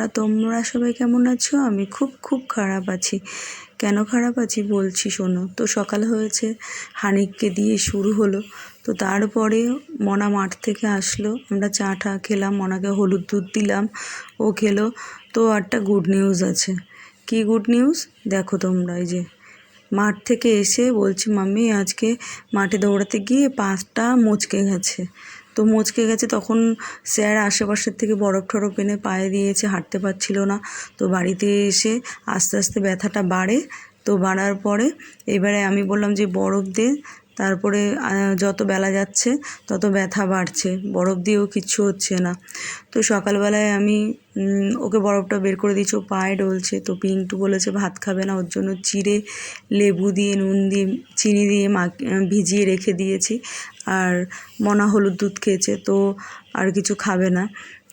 বন্ধুরা, তোমরা সবাই কেমন আছো? আমি খুব খুব খারাপ আছি। কেন খারাপ আছি বলছি শোনো। তো সকাল হয়েছে, হানিককে দিয়ে শুরু হলো। তো তারপরে মনা মাঠ থেকে আসলো। আমরা চা টা খেলাম, মনাকে হলুদ দুধ দিলাম, ও খেলো। তো একটা গুড নিউজ আছে। কি গুড নিউজ দেখো তোমরা এই যে, মাঠ থেকে এসে বলছি, মাম্মি, আজকে মাঠে দৌড়াতে গিয়ে পাঁচটা মচকে গেছে। তো মচকে গেছে, তখন স্যার আশেপাশের থেকে বরফ টরফ এনে পায়ে দিয়েছে, হাঁটতে পারছিল না। তো বাড়িতে এসে আস্তে আস্তে ব্যথাটা বাড়ে। তো বাড়ার পরে এবারে আমি বললাম যে, বরফ দে তারপরে যত বেলা যাচ্ছে তত ব্যথা বাড়ছে। বরফ দিয়েও কিচ্ছু হচ্ছে না। তো সকালবেলায় আমি ওকে বরফটা বের করে দিয়েছি। ও পায়ে ডলছে। তো পিন্টু বলেছে ভাত খাবে না। ওর জন্য চিড়ে লেবু দিয়ে নুন দিয়ে চিনি দিয়ে মা ভিজিয়ে রেখে দিয়েছি। আর মনা হলুদ দুধ খেয়েছে তো আর কিছু খাবে না।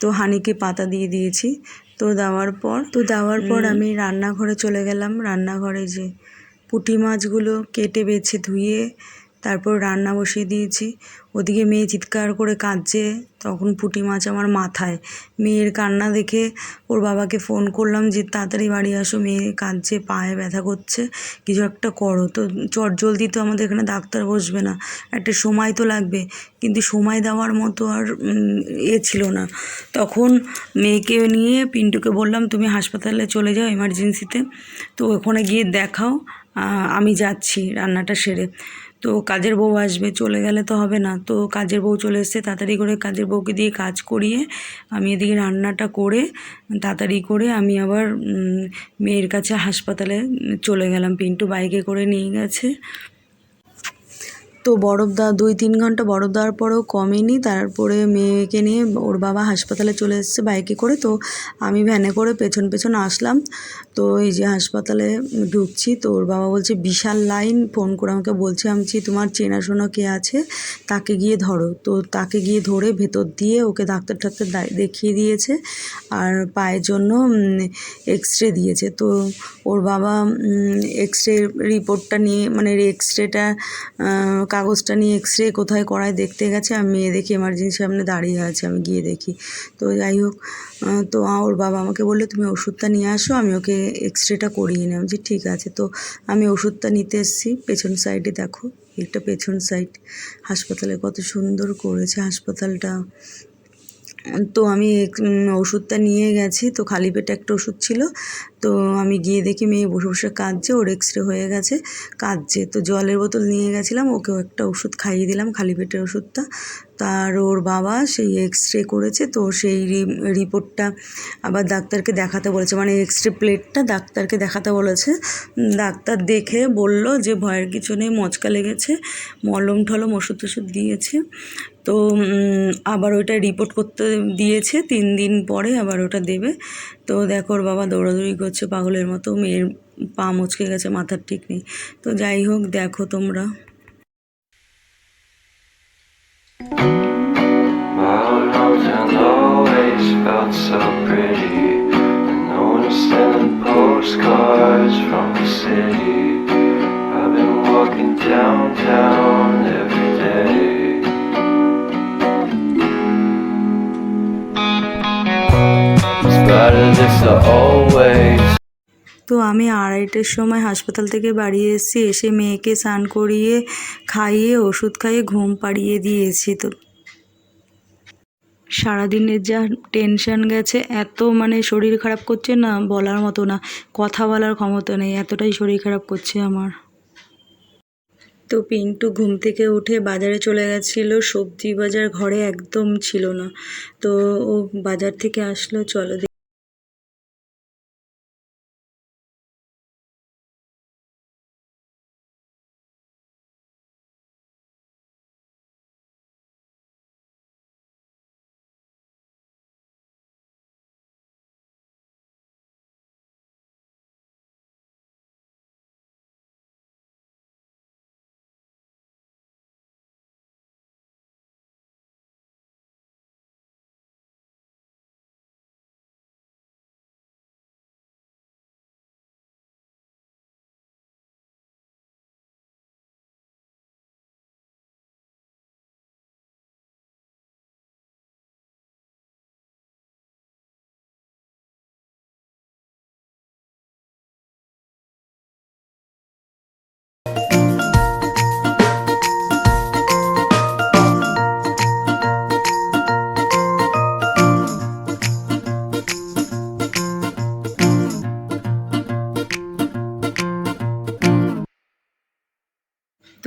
তো হানিকে পাতা দিয়ে দিয়েছি। তো দেওয়ার পর তো দেওয়ার পর আমি রান্নাঘরে চলে গেলাম। রান্নাঘরে যে পুঁটি মাছগুলো কেটে বেছে ধুয়ে তারপর রান্না বসিয়ে দিয়েছি। ওদিকে মেয়ে চিৎকার করে কাঁদছে। তখন পুঁটি মাছ আমার মাথায়। মেয়ের কান্না দেখে ওর বাবাকে ফোন করলাম যে, তাড়াতাড়ি বাড়ি আসো। মেয়ে কাঁদছে, পায়ে ব্যথা করছে। কিছু একটা করো। তো চট জলদি তো আমাদের এখানে ডাক্তার বসবে না। একটা সময় তো লাগবে। কিন্তু সময় দেওয়ার মতো আর এ ছিল না। তখন মেয়েকে নিয়ে পিন্টুকে বললাম, তুমি হাসপাতালে চলে যাও এমার্জেন্সিতে তো। ওখানে গিয়ে দেখাও। আমি যাচ্ছি রান্নাটা সেরে। তো কাজের বউ আসবে, চলে গেলে তো হবে না। তো কাজের বউ চলে এসছে, তাড়াতাড়ি করে কাজের বউকে দিয়ে কাজ করিয়ে আমি এদিকে রান্নাটা করে, তাড়াতাড়ি করে আমি আবার মেয়ের কাছে হাসপাতালে চলে গেলাম। পিন্টু বাইকে করে নিয়ে গেছে। তো বরফ দেওয়া দুই তিন ঘণ্টা বরফ দেওয়ার পরেও কমেনি। তারপরে মেয়েকে নিয়ে ওর বাবা হাসপাতালে চলে এসেছে বাইকে করে। তো আমি ভ্যানে করে পেছন পেছন আসলাম। তো এই যে হাসপাতালে ঢুকছি, তো ওর বাবা বলছে, বিশাল লাইন। ফোন করে আমাকে বলছে, আমি তোমার চেনাশোনা কে আছে? তাকে গিয়ে ধরো। তো তাকে গিয়ে ধরে ভেতর দিয়ে ওকে ডাক্তার টাক্তার দেখিয়ে দিয়েছে। আর পায়ের জন্য এক্স রে দিয়েছে। তো ওর বাবা এক্স রে রিপোর্টটা নিয়ে মানে এক্স রেটা কাগজটা নিয়ে এক্স রে কোথায় করায় দেখতে গেছে আমি মেয়ে দেখি এমার্জেন্সি সামনে দাঁড়িয়ে আছে, আমি গিয়ে দেখি। তো যাই হোক তো ওর বাবা আমাকে বলল, তুমি ওষুধটা নিয়ে আসো, আমি ওকে এক্স রেটা করিয়ে নিলাম যে ঠিক আছে। তো আমি ওষুধটা নিতে এসেছি, পেছন সাইডে দেখো একটা পেছন সাইড হাসপাতালে কত সুন্দর করেছে, হাসপাতালটা। তো আমি ওষুধটা নিয়ে গেছি, তো খালি পেটে একটা ওষুধ ছিল। তো আমি গিয়ে দেখি মেয়ে বসে বসে কাঁদছে, ওর এক্স রে হয়ে গেছে, কাঁদছে। তো জলের বোতল নিয়ে গেছিলাম, ওকেও একটা ওষুধ খাইয়ে দিলাম, খালি পেটের ওষুধটা। তার ওর বাবা সেই এক্স রে করেছে, তো সেই রিপোর্টটা আবার ডাক্তারকে দেখাতে বলেছে। মানে এক্স রে প্লেটটা ডাক্তারকে দেখাতে বলেছে। ডাক্তার দেখে বলল যে, ভয়ের কিছু নেই, মচকা লেগেছে মলম ঠলম ওষুধ টষুধ দিয়েছে। তো আবার ওইটা রিপোর্ট করতে দিয়েছে, তিন দিন পরে আবার ওটা দেবে। তো দেখো ওর বাবা দৌড়াদৌড়ি করছে, পাগলের মতো মেয়ের পা মুচকে গেছে, মাথার ঠিক নেই। তো যাই হোক, দেখো তোমরা। Downtown every তো আমি আড়াইটের সময় হাসপাতাল থেকে বাড়ি এসেছি, এসে মেয়েকে স্নান করিয়ে খাইয়ে, ওষুধ খাইয়ে ঘুম পাড়িয়ে দিয়েছি তো। সারাদিনের যা টেনশন গেছে, এত মানে শরীর খারাপ করছে না, বলার মতো না, কথা বলার ক্ষমতা নেই, এতটাই শরীর খারাপ করছে আমার। তো পিন্টু ঘুম থেকে উঠে বাজারে চলে গেছিল, সবজি বাজার ঘরে একদম ছিল না। তো ও বাজার থেকে আসলো, চলো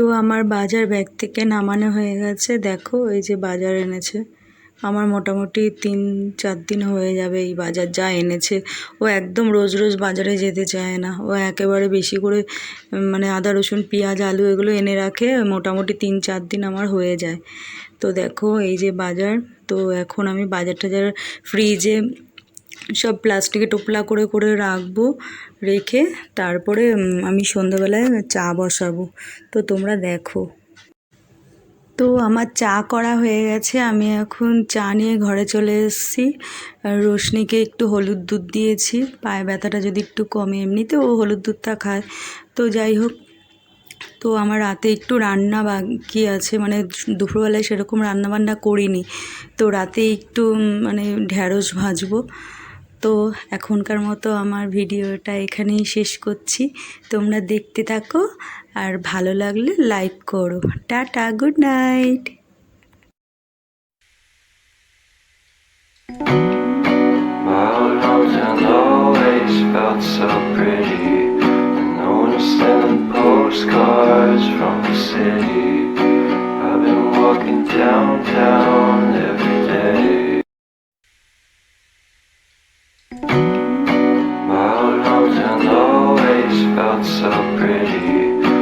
তো আমার বাজার ব্যাগ থেকে নামানো হয়ে গেছে। দেখো, এই যে বাজার এনেছে। আমার মোটামুটি তিন, চার দিন হয়ে যাবে এই বাজার যা এনেছে। ও একদম রোজ রোজ বাজারে যেতে চায় না। ও একেবারে বেশি করে মানে আদা, রসুন, পেঁয়াজ, আলু এগুলো এনে রাখে। মোটামুটি তিন, চার দিন আমার হয়ে যায়। তো দেখো, এই যে বাজার। তো এখন আমি বাজার টাজার ফ্রিজে সব প্লাস্টিকে টোপলা করে করে রাখব, রেখে তারপরে আমি সন্ধ্যাবেলায় চা বসাবো। তো তোমরা দেখো। তো আমার চা করা হয়ে গেছে। আমি এখন চা নিয়ে ঘরে চলে এসেছি। রোশনিকে একটু হলুদ দুধ দিয়েছি। পায়ে ব্যথাটা যদি একটু কমে, এমনিতে ও হলুদ দুধটা খায়। তো যাই হোক, তো আমার রাতে একটু রান্না বাকি আছে। মানে দুপুরবেলায় সেরকম রান্নাবান্না করিনি। তো রাতে একটু মানে ঢ্যাঁড়স ভাজবো। তো এখনকার মতো আমার ভিডিওটা এখানেই শেষ করছি তোমরা দেখতে থাকো আর ভালো লাগলে লাইক করো tata, good night Cars from the city. I've been walking downtown.